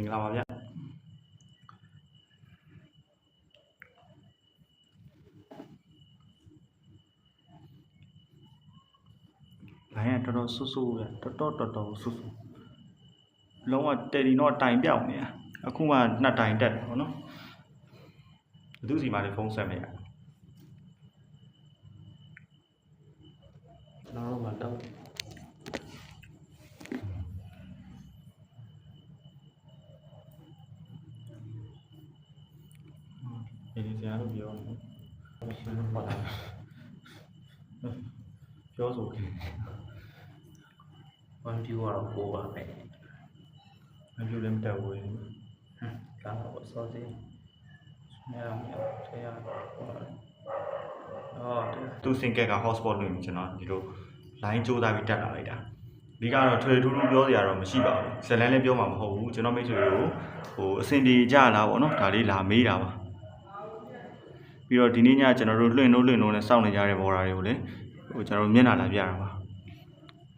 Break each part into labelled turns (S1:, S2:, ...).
S1: င်္ဂလာပါဗျလိုင်းကတော်တော်ဆူဆူပဲတော်တော်တော်တော်ဆူဆူလုံးဝတယ်လီတော့တိုင်ပြောက်နေတာအခုမှနှစ်တိုင်တက်တယ်ပေါ့နော်ဘယ်သူစီမှလည်းဖုန်းဆက်မရဘူး
S2: ကျွန်တော်တို့မှာတော့
S1: ဒီဒီဆရာတို့ပြောတယ်
S2: ရှင်းလို့ပါတာ
S1: ပြောဆိုတယ်
S2: ဝန်ပြူကတော့ကိုပါပဲ
S1: မပြောလည်းမတက်ဘူးလေ
S2: ဟမ်ဒါတော့စောစီညရမြောက်ဆရာပေါ့အော်တယ်
S1: သူစင်ကက်က hotspot လွှင့်ပြီးကျွန်တော်ဒီလို line ကြိုးစားပြီးတက်လာလိုက်တာဒီကတော့ထွေထူးထူးပြောစရာတော့မရှိပါဘူးဇလန်လည်းပြောမှာမဟုတ်ဘူးကျွန်တော်မိတ်ဆွေတို့ဟိုအဆင်ပြေကြလားပေါ့နော်ဒါလေးလာမေးတာပါပြီးတော့ဒီနေ့ညကျွန်တော်တို့လွှင့်လို့လွှင့်လို့နဲ့စောင့်နေကြတဲ့ဘော်ဒါတွေကိုလေ ဟိုကျွန်တော်တို့မျက်နှာလာပြတာပါ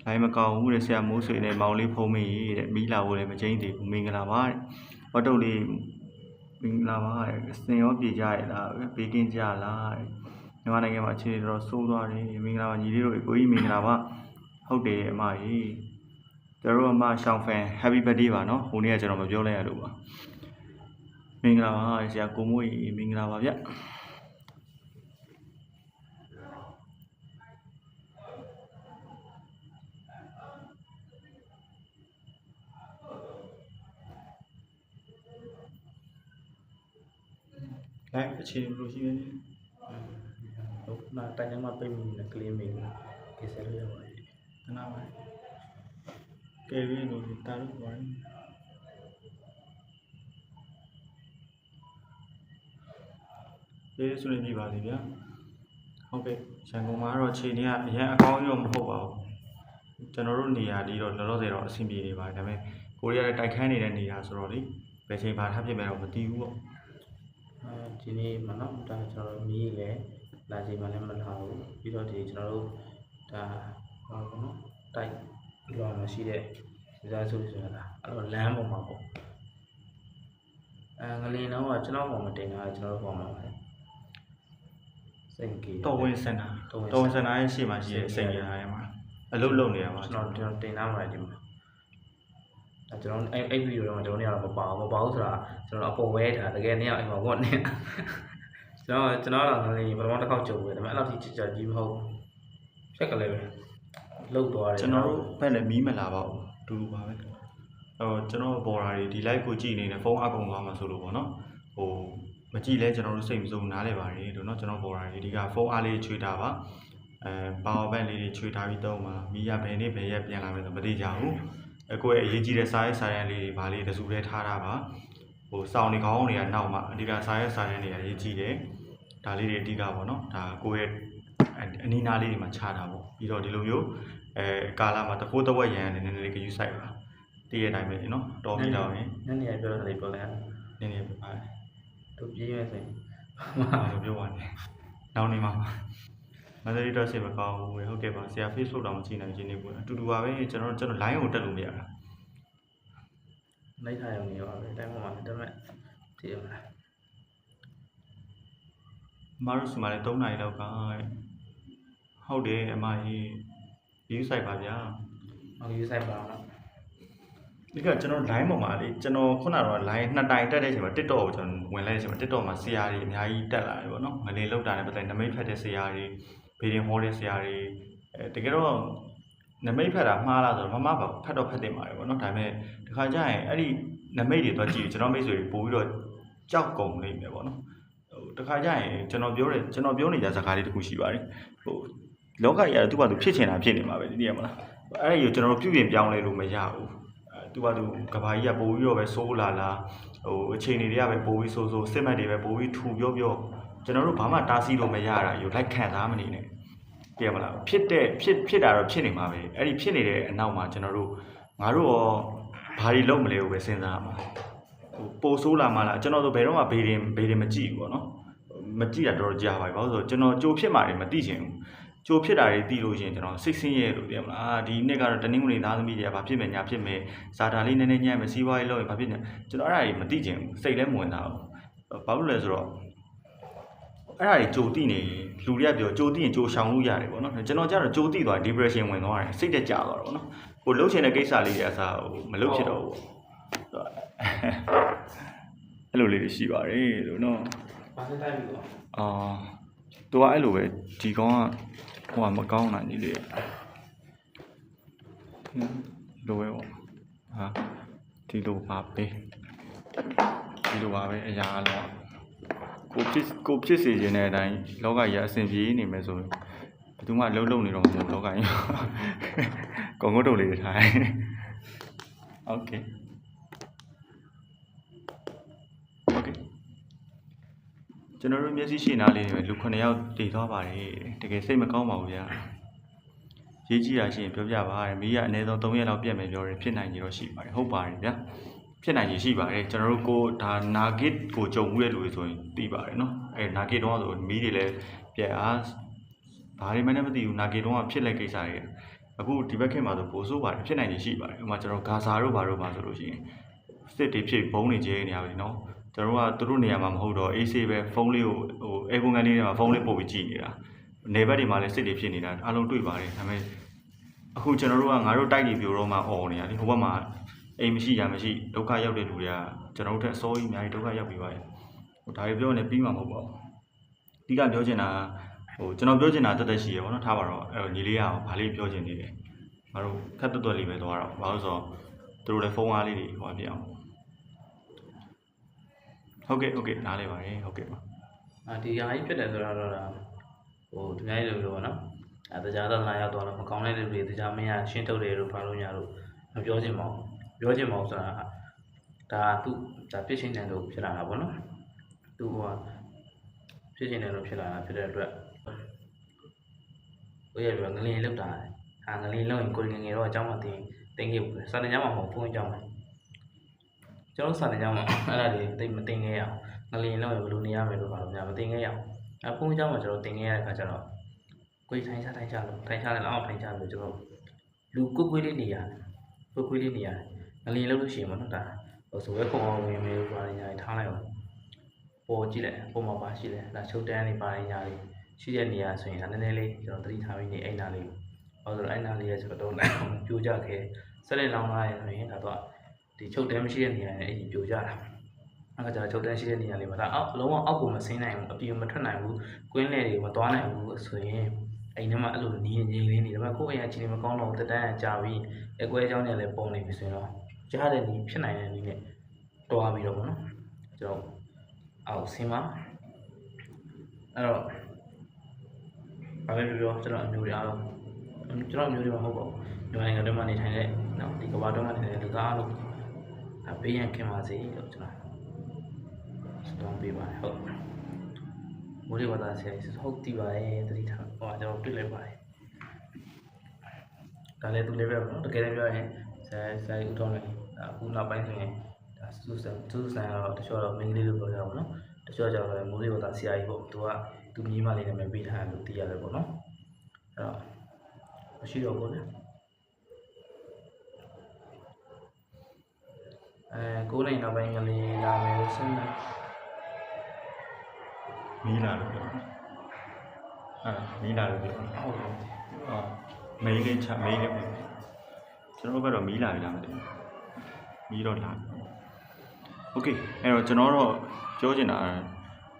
S1: လိုင်းမကောင်းဘူးတဲ့ဆရာမိုးဆွေနဲ့မောင်လေးဖုံးမေးတဲ့မိလာဖို့လည်းမချင်းသေးဘူးမင်္ဂလာပါတဲ့ဝတ်တုတ်လေးမင်္ဂလာပါတဲ့စင်ရောပြေကြရလားဘေးကင်းကြလားတဲ့မြန်မာနိုင်ငံမှာအခြေအနေတော်ဆိုးသွားတယ်မင်္ဂလာပါညီလေးတို့ကိုကြီးမင်္ဂလာပါဟုတ်တယ်အမကြီးကျွန်တော်တို့အမရှောင်းဖန် Happy Birthday ပါနော်ဟိုနေ့ကကျွန်တော်မပြောလိုက်ရလို့ပါမင်္ဂလာပါဆရာကိုမိုးကြီးမင်္ဂလာပါဗျ လိုက်အခြေအနေဘယ်လိုရှိလဲ
S2: ဟုတ်နာတိုင်ထဲမှာပြိတ်မိနေကလေးမေးကေဆယ်လို့ရပါတယ်
S1: တနာပါကဲဝင်းလို့တာလို့ပြောတယ်ကျေးဇူးတင်ပြပါလိမ့်ဗျာဟုတ်ကဲ့ရန်ကုန်မှာတော့ခြေနေကအရင်အကောင်းရောမဟုတ်ပါဘူးကျွန်တော်တို့နေရာဒီတော့လောလောဆယ်တော့အဆင်ပြေနေပါတယ်ဒါပေမဲ့ကိုရီးယားလည်းတိုက်ခန်းနေတဲ့နေရာဆိုတော့လေဘယ်ချိန်ဘာထပ်ဖြစ်မယ်တော့မသိဘူးပေါ့
S2: အဲ ဒီနေ့မနော်ဒါကျွန်တော်တို့မြည်လေလာချိန်မှလည်းမလာဘူးပြီးတော့ဒီကျွန်တော်တို့ဒါဟောပေါ့နော်တိုက်လောမှာရှိတဲ့ဇာတ်ဆိုဆိုတာအဲ့တော့လမ်းပေါ်မှာပေါ့အဲငလင်တော့ကကျွန်တော်ပေါ်မှာတင်တာကျွန်တော်တို့ပေါ်မှာပဲစိတ်ကြီး
S1: တော်ဝင်စင်တာ
S2: တော်ဝင်စင်တာ
S1: တော်ဝင်စင်တာရဲ့ရှေ့မှာရှိတဲ့စိန်ရထားထဲမှာအလုပ်လုပ်နေတာပါ
S2: ကျွန်တော်ကျွန်တော်တင်ထားပါတယ်ဒီမှာအဲ ကျွန်တော်အဲ့အဲ့ဗီဒီယိုတော့ကျွန်တော်နေရာတော့မပါဘူးမပါဘူးဆိုတာကျွန်တော်အပေါ်ဝဲထားတကယ်နေရာအိမ်မှာဝတ်နေကျွန်တော်ကျွန်တော်ကလည်းပထမတစ်ခေါက်ကြုံတယ်ဒါပေမဲ့အဲ့လောက်ထိချစ်ချကြီးမဟုတ်ဖြက်ကလေးပဲလှုပ်သွားတယ်
S1: ကျွန်တော်တို့ဘက်လည်းမီးမလာပါဘူးအတူတူပါပဲဟိုကျွန်တော်ဘော်ဒါတွေဒီ live ကိုကြည့်နေတယ်ဖုန်းအကုန်သွားမှာဆိုလို့ပေါ့နော်ဟိုမကြည့်လဲကျွန်တော်တို့စိတ်မဆုံးနားလဲပါတယ်လို့နော်ကျွန်တော်ဘော်ဒါတွေဒီကဖုန်းအားလေးချွေတာပါအဲ power bank လေးတွေချွေထားပြီးသုံးပါမီးရဘယ်နေ့ဘယ်ရက်ပြန်လာမယ်ဆိုမသိကြဘူး အကိုရဲ့အရေးကြီးတဲ့စာရေးစာရန်လေးတွေဗာလေးတစုတည်းထားတာပါဟိုစောင်းနေကောင်းတွေကနောက်မှာအဓိကစာရေးစာရန်တွေအရေးကြီးတယ်ဒါလေးတွေအဓိကပေါ့နော်ဒါကိုယ့်ရဲ့အနီးနားလေးတွေမှာခြားတာပေါ့ပြီးတော့ဒီလိုမျိုးအဲကာလာမှာတဖိုးတဝက်ရန်နည်းနည်းလေးကယူဆိုင်ပါတည့်ရတိုင်းပဲနော်တော်ပြီတော့ရင်
S2: ညနေပြောတာလေးပြောလိုက်
S1: နည်းနည်းပဲပါတယ်
S2: သူပြေးရဲဆိုရင်
S1: ဟာလို့ပြောပါနဲ့နောက်နေမှာ မန္တလေးတော့စိတ်မကောင်းဘူးဟုတ်ကဲ့ပါဆရာ Facebook တော့မကြည့်နိုင်ခြင်းနေဘူးအတူတူပါပဲကျွန်တော်ကျွန်တော် line ကိုတက်လို့မရတာ
S2: လိုက်ထားရုံနေပါပဲတိုင်းပေါ်မှာဒါပေမဲ့ဒီရမလား
S1: အမတို့စီမှာလည်း3နာရီလောက်ကဟုတ်တယ်အမကြီးယူဆိုင်ပါဗျာ
S2: ဟောယူဆိုင်ပါတော့
S1: ဒီကကျွန်တော် line ပေါ်မှာလေကျွန်တော်ခုနကတော့ line နှစ်တိုင်တက်တဲ့အချိန်မှာ TikTok ကိုကျွန်တော်ဝင်လိုက်တဲ့အချိန်မှာ TikTok မှာဆရာတွေအများကြီးတက်လာတယ်ပေါ့နော်ငလေလောက်တာနဲ့ပတ်သက်နမိတ်ဖတ်တဲ့ဆရာတွေ ဗီဒီယိုဟောတဲ့ဆရာတွေအဲတကယ်တော့နမိတ်ဖတ်တာမှားလားဆိုတော့မမပါဖတ်တော့ဖတ်တင်ပါတယ်ပေါ့နော်ဒါပေမဲ့ဒီခါကျရင်အဲ့ဒီနမိတ်တွေတော့ကြည့်ကျွန်တော်မိတ်ဆွေတွေပို့ပြီးတော့ကြောက်ကုန်နေမယ်ပေါ့နော်ဟိုတခါကျရင်ကျွန်တော်ပြောတယ်ကျွန်တော်ပြောနေကြစကားလေးတစ်ခုရှိပါတယ်ဟိုလောကကြီးကသူ့ဘာသူဖြစ်ချင်တာဖြစ်နေမှာပဲဒီနေ့ရမလားအဲ့ဒီကိုကျွန်တော်တို့ပြုပြင်ပြောင်းလဲလို့မရဘူးအဲသူကသူကဘာကြီးကပို့ပြီးတော့ပဲစိုးလာလာဟိုအချိန်တွေကပဲပို့ပြီးစိုးစိုးစစ်မှတ်တွေပဲပို့ပြီးထူပြောပြောကျွန်တော်တို့ဘာမှတားဆီးလို့မရတာယူလိုက်ခံစားမနေနဲ့တ ကယ်မလားဖြစ်တဲ့ဖြစ်ဖြစ်တာတော့ဖြစ်နေမှာပဲအဲ့ဒီဖြစ်နေတဲ့အနောက်မှာကျွန်တော်တို့ငါတို့ရောဘာတွေလုပ်မလဲကိုပဲစဉ်းစားရမှာဟိုပို့ဆိုးလာမှလားကျွန်တော်တို့ဘယ်တော့မှဘေးရင်ဘေးရင်မကြည့်ဘူးပေါ့နော်မကြည့်တာတော်တော်ကြာပါပြီဘာလို့လဲဆိုတော့ကျွန်တော်ကြိုဖြစ်မှတွေမသိချင်ဘူးကြိုဖြစ်တာတွေသိလို့ရှရင်ကျွန်တော်စိတ်ဆင်းရဲလို့ပြောမလားအာဒီနှစ်ကတော့တနင်္ဂနွေသားသမီးတွေကဘာဖြစ်မယ်ညာဖြစ်မယ်ဇာတာလေးနည်းနည်းညံ့မယ်စီးပွားရေးလုပ်ရင်ဘာဖြစ်နေကျွန်တော်အဲ့ဒါတွေမသိချင်ဘူးစိတ်လည်းမဝင်တာဘူးဘာလို့လဲဆိုတော့ အဲ့ဒါတွေကြိုသိနေလူတွေကပြောကြိုသိရင်ကြိုရှောင်လို့ရတယ်ပေါ့နော်ကျွန်တော်ကျတော့ကြိုသိသွား depression ဝင်သွားတယ်စိတ်တက်ကြသွားတော့ပေါ့နော်ဟိုလှုပ်ချင်တဲ့ကိစ္စလေးတွေအစားဟိုမလှုပ်ဖြစ်တော့ဘူးပေါ့အဲ့လိုလေးတွေရှိပါတယ်လို့နော်
S2: ဘာစတိုက်ပြီကော
S1: အာသူကအဲ့လိုပဲဒီကောင်ကဟိုကမကောင်းတာညီလေးဟင်းလိုပဲပေါ့ဟာဒီလိုပါပဲဒီလိုပါပဲအရာအလုံး ကိုဖြစ်ကိုဖြစ်စေခြင်းတဲ့အတိုင်းလောကကြီးကအဆင်ပြေနေမယ်ဆိုရင်ဘယ်သူမှလုံးလုံးနေတော့မဟုတ်လောကကြီးကုံကုတ်တုတ်လေးတွေထားโอเคโอเค ကျွန်တော်တို့မျက်စိရှိနားလေးတွေပဲလူ9ယောက်တည်သွားပါတယ်တကယ်စိတ်မကောင်းပါဘူးဗျာရေးကြည့်ရရှိရင်ပြောပြပါရမီးကအနည်းဆုံး3ရက်လောက်ပြတ်မယ်ပြောတယ်ဖြစ်နိုင်ကြီးတော့ရှိပါတယ်ဟုတ်ပါတယ်ဗျာ ဖြစ်နိုင်ကြီးရှိပါတယ်ကျွန်တော်တို့ကိုဒါနာဂစ်ကိုကြုံမှုတဲ့လူတွေဆိုရင်သိပါတယ်နော်အဲနာဂစ်တော့ဆိုမီးတွေလည်းပြက်အားဘာတွေမှလည်းမသိဘူးနာဂစ်တော့ဖြစ်လက်ကိစ္စတွေအခုဒီဘက်ခေတ်မှာဆိုပိုဆိုးပါတယ်ဖြစ်နိုင်ကြီးရှိပါတယ်ဥပမာကျွန်တော်ဂါဇာတို့ဘာတို့ပါဆိုလို့ရှိရင်စစ်တွေဖြစ်ဘုံတွေကျဲနေရပြီနော်ကျွန်တော်တို့ကသူတို့နေရာမှာမဟုတ်တော့ AC ပဲဖုန်းလေးကိုဟိုအဲကွန်ကန်လေးတွေမှာဖုန်းလေးပို့ပြီးကြည့်နေတာနေဘက်တွေမှာလည်းစစ်တွေဖြစ်နေတာအားလုံးတွေ့ပါတယ်ဒါပေမဲ့အခုကျွန်တော်တို့ကငါတို့တိုက်နေပြိုတော့မှអော်နေတာဒီဟိုဘက်မှာ အိမ်မရှိရမရှိဒုက္ခရောက်တဲ့လူတွေကကျွန်တော်တို့ထက်အစိုးရအများကြီးဒုက္ခရောက်ပြီးပါတယ်ဟိုဒါတွေပြောနေပြီးမှမဟုတ်ပါဘူးအဓိကပြောချင်တာဟိုကျွန်တော်ပြောချင်တာတက်တက်ရှိရပါတော့ထားပါတော့အဲ့တော့ညီလေးကဘာလေးပြောချင်နေတယ်ငါတို့ခက်တွတ်တွတ်လေးပဲသွားတော့ဘာလို့ဆိုတော့သူတို့လည်းဖုန်းအားလေးတွေဟိုပြအောင်ဟုတ်ကဲ့ဟုတ်ကဲ့နားလဲပါတယ်ဟုတ်ကဲ့ပါ
S2: အာဒီဟာကြီးဖြစ်တယ်ဆိုတော့တော့ဒါဟိုဒီနေ့လိုလိုပေါ့နော်အဲတရားတော်လာရောက်တော့မကောင်းတဲ့လူတွေတရားမင်းကရှင်းထုတ်တယ်လို့ဘာလို့ညာလို့မပြောချင်ပါဘူး ပြောချင်ပါဘူးဆိုတာဒါသူဒါပြစ်ချင်းတယ်လို့ဖြစ်လာတာပေါ့နော်သူကဖြစ်ချင်းတယ်လို့ဖြစ်လာတာဖြစ်တဲ့အတွက်ဘယ်လိုငလင်းလောက်တာဟာငလင်းလောက်ရင်ကိုငငယ်တော့အเจ้าမတင်တင်ခဲ့ဘူးစာတင်ကြမှာမဟုတ်ဘုန်းကြီးเจ้าမှာကျွန်တော်စာတင်ကြမှာအဲ့ဒါတွေတိတ်မတင်ခဲ့ရအောင် ငလျင်လောက်ရဘယ်လိုနေရမယ်လို့ပါလို့များမသိခဲ့ရအောင်အဖုန်းเจ้าမှာကျွန်တော်တင်ခဲ့ရတဲ့ခါကျတော့ကိုယ်ထိုင်ချထိုင်ချလို့ထိုင်ချတယ်အောင်ထိုင်ချလို့ကျွန်တော်လူကိုကိုလေးနေရတယ်ကိုကိုလေးနေရတယ် ငလျင်လောက်လို့ရှိရင်မဟုတ်တာဟိုဆိုရဲခုံအောင်ဝင်မယ်လို့ပါနေရတယ်ထားလိုက်အောင်ပေါ်ကြည့်လိုက်ပုံမှာပါရှိတယ်ဒါချုပ်တန်းနေပါနေကြတယ်ရှိတဲ့နေရာဆိုရင်ဒါနည်းနည်းလေးကျွန်တော်သတိထားပြီးနေအိမ်နာလေးဟောဆိုတော့အိမ်နာလေးရဲ့ကျွန်တော်တော့ပြိုကြခဲ့ဆက်လက်လောင်းလာရင်ဆိုရင်ဒါတော့ဒီချုပ်တန်းမရှိတဲ့နေရာနဲ့အိမ်ပြိုကြတာအဲ့ဒါကြတော့ချုပ်တန်းရှိတဲ့နေရာလေးမှာဒါအောက်လုံးဝအောက်ကိုမဆင်းနိုင်ဘူးအပြင်မထွက်နိုင်ဘူးကွင်းလေတွေမသွားနိုင်ဘူးဆိုရင်အိမ်ထဲမှာအဲ့လိုနီးငြိမ်လေးနေဒါပေမဲ့ကိုယ့်အိမ်ကချိန်မကောင်းတော့တက်တန်းကကြာပြီးအကွဲအကြောင်းတွေလည်းပုံနေပြီဆိုရင်တော့ ကြားတဲ့နီးဖြစ်နိုင်တဲ့နီးနဲ့တွားပြီးတော့ဗောနော်ကျွန်တော်အောက်ဆင်းပါအဲ့တော့ဘာပဲပြောပြောကျွန်တော်အမျိုးတွေအားလုံးကျွန်တော်အမျိုးတွေမဟုတ်ပါဘူးမြန်မာနိုင်ငံထဲမှာနေထိုင်တဲ့နော်ဒီကမ္ဘာတော့မှာနေထိုင်တဲ့လူသားအားလုံးဒါဘေးရန်ခင်ပါစေလို့ကျွန်တော်စတောင်းပေးပါတယ်ဟုတ်မိုးလေဝသဆရာကြီးဟုတ်တည်ပါရဲ့တတိထားဟောကျွန်တော်တွေ့လိုက်ပါတယ်ဒါလည်းသူလည်းပဲပေါ့နော်တကယ်တမ်းပြောရင်ဆရာဆရာကြီးဦးထောင်းလည်း ဒါအခုနောက်ပိုင်းဆိုရင်ဒါစူးစမ်းစူးစမ်းတော့တချို့တော့မင်းကလေးလို့ပြောကြပါဘောနော်တချို့ကျတော့မိုးလေဝသဆရာကြီးပေါ့သူကသူမြည်မလေးနဲ့ပဲပေးထားတယ်လို့သိရတယ်ပေါ့နော်အဲ့တော့မရှိတော့ဘူးလေအဲကိုးနိုင်နောက်ပိုင်းကလေးလာမယ်လို့စဉ်းစား
S1: မီးလာလို့ပြောတယ်ဟာမီးလာလို့ပြောတယ်
S2: ဟုတ်တယ်
S1: အော်မေးလေးချမေးလေးပြောကျွန်တော်ကတော့မီးလာပြီလားမသိဘူး မီးတော့လာပြီโอเคအဲ့တော့ကျွန်တော်တော့ပြောချင်တာ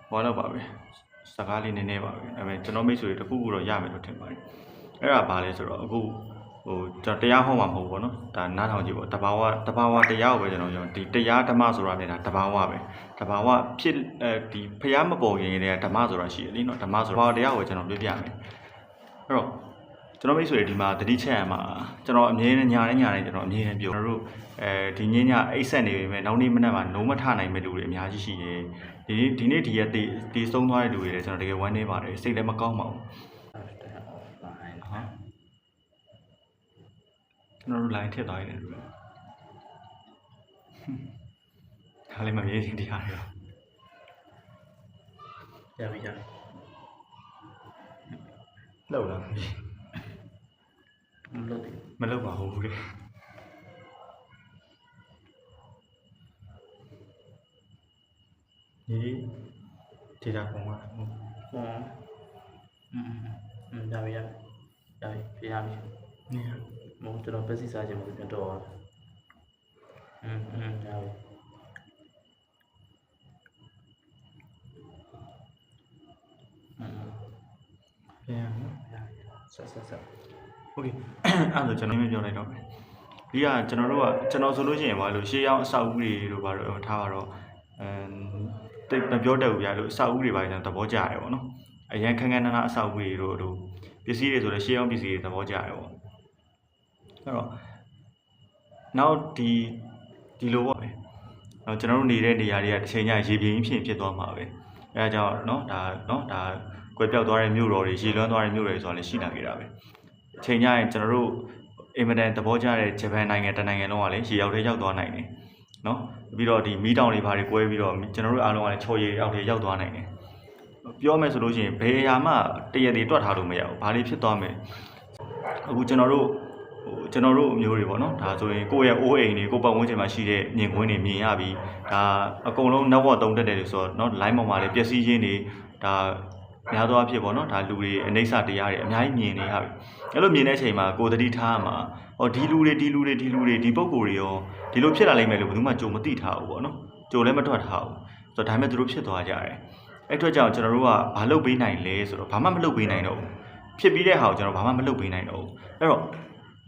S1: ဟောတော့ပါပဲစကားလေးနည်းနည်းပါပဲဒါပေမဲ့ကျွန်တော်မိတ်ဆွေတွေတစ်ခုခုတော့ရမယ်လို့ထင်ပါတယ်အဲ့ဒါဘာလဲဆိုတော့အခုဟိုကျွန်တော်တရားဟောမှာမဟုတ်ဘူးเนาะဒါနားထောင်ကြည့်ပေါ့တဘာဝတဘာဝတရားကိုပဲကျွန်တော်ပြောဒီတရားဓမ္မဆိုတာလည်းဒါတဘာဝပဲတဘာဝဖြစ်အဲဒီဖျားမပေါ်ရင်လည်းဓမ္မဆိုတာရှိတယ်လीเนาะဓမ္မဆိုတာတဘာဝတရားကိုပဲကျွန်တော်ပြပြမယ်အဲ့တော့ ကျွန်တော်မိတ်ဆွေတွေဒီမှာတတိချက်ရမှာကျွန်တော်အမြဲတမ်းညာနဲ့ညာနဲ့ကျွန်တော်အမြဲတမ်းပြောကျွန်တော်တို့အဲဒီညညအိတ်ဆက်နေပြီမဲ့နောက်နေ့မနက်မှာနိုးမထနိုင်မဲ့လူတွေအများကြီးရှိတယ်ဒီနေ့ဒီနေ့ဒီရက်တေးတေးဆုံးသွားတဲ့လူတွေလည်းကျွန်တော်တကယ်ဝမ်းနေပါတယ်စိတ်လည်းမကောင်းပါဘူး
S2: after offline
S1: ဟာကျွန်တော်တို့ line ထည့်သွားရတယ်လူတွေဒါလည်းမမြင်ရင်တရားတွေ
S2: ရပြီရ
S1: လှုပ်လား
S2: မလုပ်သေး
S1: မလှုပ်ပါဘူးလေဒီဒေတာပုံကဟုတ်
S2: ဘူးဟောอืมอืมဒါပဲရဒါပဲပြရပြီ
S1: နေရ
S2: မဟုတ်ကျွန်တော်ပက်စီစားခြင်းမလို့ပြန်တော့ပါอืมอืมဒါပဲอืม
S1: ပြန်ရနော်
S2: ဆက်ဆက်ဆက်
S1: โอเคအဲ့ဒါဆိုကျွန်တော်မျိုးပြောလိုက်တော့မယ်ဒီကကျွန်တော်တို့ကကျွန်တော်ဆိုလို့ရှိရင်ဘာလို့ရှေးရောက်အဆောက်အဦတွေတို့ဘာလို့ထားပါတော့အမ်တိတ်မပြောတတ်ဘူးဗျာလို့အဆောက်အဦတွေပါကျွန်တော်သဘောကျရတယ်ပေါ့နော်အရန်ခန်းခန်းနားနားအဆောက်အဦတွေတို့တို့ပစ္စည်းတွေဆိုလည်းရှေးရောက်ပစ္စည်းတွေသဘောကျရတယ်ပေါ့အဲ့တော့နောက်ဒီဒီလိုပေါ့ပဲနော်ကျွန်တော်တို့နေတဲ့နေရာတွေကတစ်ချိန်ကျရင်ရေပြင်းဖြစ်ဖြစ်သွားမှာပဲအဲဒါကြောင့်နော်ဒါနော်ဒါကွယ်ပြောက်သွားတဲ့မြို့တော်တွေရေလွှမ်းသွားတဲ့မြို့တွေဆိုတာလည်းရှိလာခဲ့တာပဲ အ ချိန်ညရင်ကျွန်တော်တို့အင်မတန်သဘောကျတဲ့ဂျပန်နိုင်ငံတစ်နိုင်ငံလုံးကလည်းရေရောက်တဲ့ရောက်သွားနိုင်တယ်။နော်ပြီးတော့ဒီမီးတောင်တွေဘာတွေကွဲပြီးတော့ကျွန်တော်တို့အားလုံးကလည်းချော်ရည်ရောက်တွေရောက်သွားနိုင်တယ်။ပြောမယ်ဆိုလို့ရှိရင်ဘယ်အရာမှတရက်တွေတွက်ထားလို့မရဘူး။ဘာတွေဖြစ်သွားမယ်။အခုကျွန်တော်တို့ဟိုကျွန်တော်တို့အမျိုးတွေပေါ့နော်။ဒါဆိုရင်ကိုယ့်ရဲ့အိုးအိမ်တွေကိုယ့်ပတ်ဝန်းကျင်မှာရှိတဲ့မြင်ကွင်းတွေမြင်ရပြီးဒါအကုန်လုံးနောက်ဝသုံးတက်တယ်လို့ဆိုတော့နော် line ပေါ်မှာလည်းပျက်စီးခြင်းတွေဒါ များသောအားဖြင့်ပေါ့နော်ဒါလူတွေအနေဆတရားတွေအများကြီးမြင်နေရပြီအဲ့လိုမြင်တဲ့အချိန်မှာကိုယ်တတိထားမှာဟောဒီလူတွေဒီလူတွေဒီလူတွေဒီပုံကိုယ်တွေရောဒီလိုဖြစ်လာလိမ့်မယ်လို့ဘယ်သူမှကြုံမသိထားဘူးပေါ့နော်ကြုံလည်းမထွက်ထားဘူးဆိုတော့ဒါပေမဲ့သူတို့ဖြစ်သွားကြတယ်အဲ့အတွက်ကြောင့်ကျွန်တော်တို့ကဘာလုပ်ပေးနိုင်လဲဆိုတော့ဘာမှမလုပ်ပေးနိုင်တော့ဘူးဖြစ်ပြီးတဲ့ဟာကိုကျွန်တော်ဘာမှမလုပ်ပေးနိုင်တော့ဘူးအဲ့တော့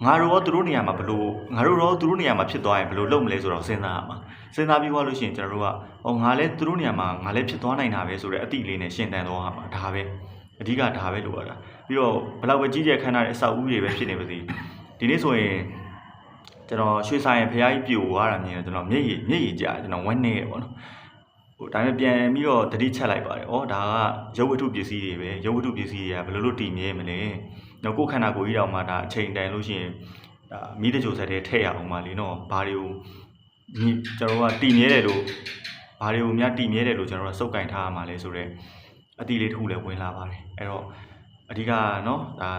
S1: ငါတို့ရောသူတို့နေရာမှာဘလို့ငါတို့ရောသူတို့နေရာမှာဖြစ်သွားရင်ဘလို့လုပ်မလဲဆိုတော့စဉ်းစားရမှာစဉ်းစားပြီးသွားလို့ရှိရင်ကျွန်တော်တို့ကဟောငါလည်းသူတို့နေရာမှာငါလည်းဖြစ်သွားနိုင်တာပဲဆိုတဲ့အတိလေးနဲ့ရှင်းတန်သွားရမှာဒါပဲအဓိကဒါပဲလို့ရတာပြီးတော့ဘယ်လောက်ပဲကြီးကျယ်ခမ်းနားတဲ့အဆောက်အဦတွေပဲဖြစ်နေပါစေဒီနေ့ဆိုရင်ကျွန်တော်ရွှေဆိုင်ရဖရားကြီးပြိုသွားတာမြင်တယ်ကျွန်တော်မျက်ရည်မျက်ရည်ကျတယ်ကျွန်တော်ဝမ်းနေရပေါ့နော်ဟိုဒါပေမဲ့ပြန်ပြီးတော့တတိချက်လိုက်ပါတယ်ဩဒါကရုပ်ဝတ္ထုပစ္စည်းတွေပဲရုပ်ဝတ္ထုပစ္စည်းတွေကဘယ်လိုလုပ်တည်မြဲမလဲ တော့ကိုယ်ခန္ဓာကိုယ်ကြီးတောင်မှဒါအချိန်တန်လို့ရှိရင်ဒါမိတကြိုဆက်တဲ့ထည့်ရအောင်ပါလေနော်ဘာတွေကိုဒီကျွန်တော်ကတည်မြဲတယ်လို့ဘာတွေကိုများတည်မြဲတယ်လို့ကျွန်တော်ကစုပ်ကင်ထားရမှာလဲဆိုတော့အတီးလေးတစ်ခုလည်းဝင်လာပါတယ်အဲ့တော့အဓိကကနော်ဒါ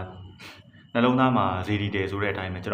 S1: နှလုံးသားမှာဇေဒီတယ်ဆိုတဲ့အတိုင်းပဲကျွန်တော်